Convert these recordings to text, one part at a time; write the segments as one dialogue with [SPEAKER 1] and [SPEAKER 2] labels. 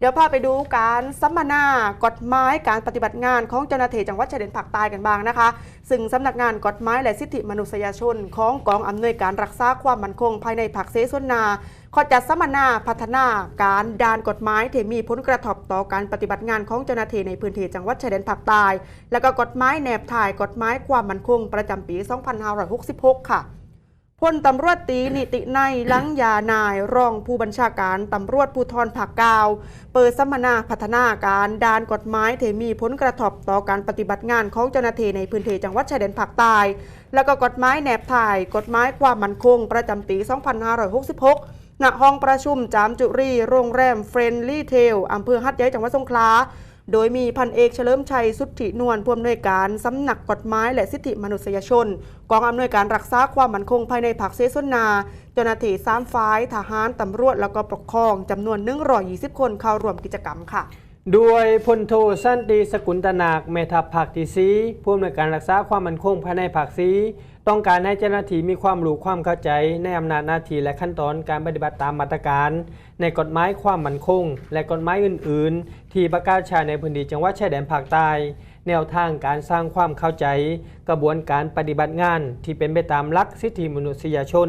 [SPEAKER 1] เดี๋ยวพาไปดูการสัมมนากฎหมายการปฏิบัติงานของเจ้าหน้าที่จังหวัดชายแดนภาคใต้กันบ้างนะคะ ซึ่งสำนักงานกฎหมายและสิทธิมนุษยชน ของกองอำนวยการรักษาความมั่นคงภายในภาคเสส่วนนาขอจัดสัมมนาพัฒนาการด้านกฎหมายที่มีผลกระทบต่อการปฏิบัติงานของเจ้าหน้าที่ในพื้นที่จังหวัดชายแดนภาคใต้และก็กฎหมายแนบถ่ายกฎหมายความมั่นคงประจำปี 2566 ค่ะ พลตำรวจตีนิติในยลังยานายรองผู้บัญชาการตำรวจภูธรภาคเก้าเปิดสัมมนาพัฒนาการด้านกฎหมายที่มีผลกระทบต่อการปฏิบัติงานของเจ้าหน้าที่ในพื้นที่จังหวัดชายแดนภาคใต้ แล้วก็กฎหมายแนบถ่าย กฎหมายความมั่นคงประจำปี 2566ณห้องประชุมจามจุรีโรงแรมเฟรนลี่เทลอำเภอหัดใหญ่จังหวัดสงขลา โดยมีพันเอกเฉลิมชัยสุทธินวลผู้อำนวยการสำนักกฎหมายและสิทธิมนุษยชน กองอำนวยการรักษาความมั่นคงภายในภาคเซสุนนาเจ้าหน้าที่สามฝ่ายทหารตำรวจแล้วก็ปกครองจำนวน120 คนเข้าร่วมกิจกรรมค่ะ
[SPEAKER 2] ด้วยพลโทสันติสกุลตนากเมทัพภาคที่สีผู้อำนวยการรักษาความมั่นคงภายในภาคสีต้องการให้เจ้าหน้าที่มีความรู้ความเข้าใจในอำนาจหน้าที่และขั้นตอนการปฏิบัติตามมาตรการ ในกฎหมายความมั่นคง และกฎหมายอื่น ๆ ที่ประกาศใช้ในพื้นที่จังหวัดชายแดนภาคใต้แนวทางการสร้างความเข้าใจ กระบวนการปฏิบัติงานที่เป็นไปตามหลักสิทธิมนุษยชน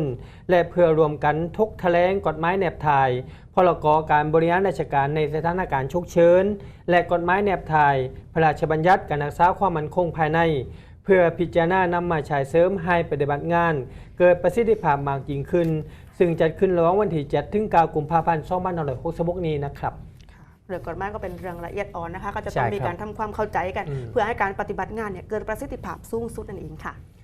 [SPEAKER 2] และเพื่อรวมกันทกแถลงกฎหมายแนบถ่ายพรกการบริหารราชการในสถานการณ์ฉุกเฉินและกฎหมายแนบถ่าย พระราชบัญญัติการรักษาความมั่นคงภายใน เพื่อพิจารณานำมาใช้เสริมให้ปฏิบัติงาน เกิดประสิทธิภาพมากยิ่งขึ้น ซึ่งจัดขึ้นระหว่างวันที่7ถึง9กุมภาพันธ์2566นี้นะครับ
[SPEAKER 1] เรื่องกฎหมายก็เป็นเรื่องละเอียดอ่อนนะคะ ก็จะ
[SPEAKER 2] ใช่
[SPEAKER 1] ต้องมี
[SPEAKER 2] ครับ
[SPEAKER 1] การทำความเข้าใจกัน
[SPEAKER 2] อืม
[SPEAKER 1] เพื่อให้การปฏิบัติงานเนี่ยเกิดประสิทธิภาพสูงสุดนั่นเองค่ะ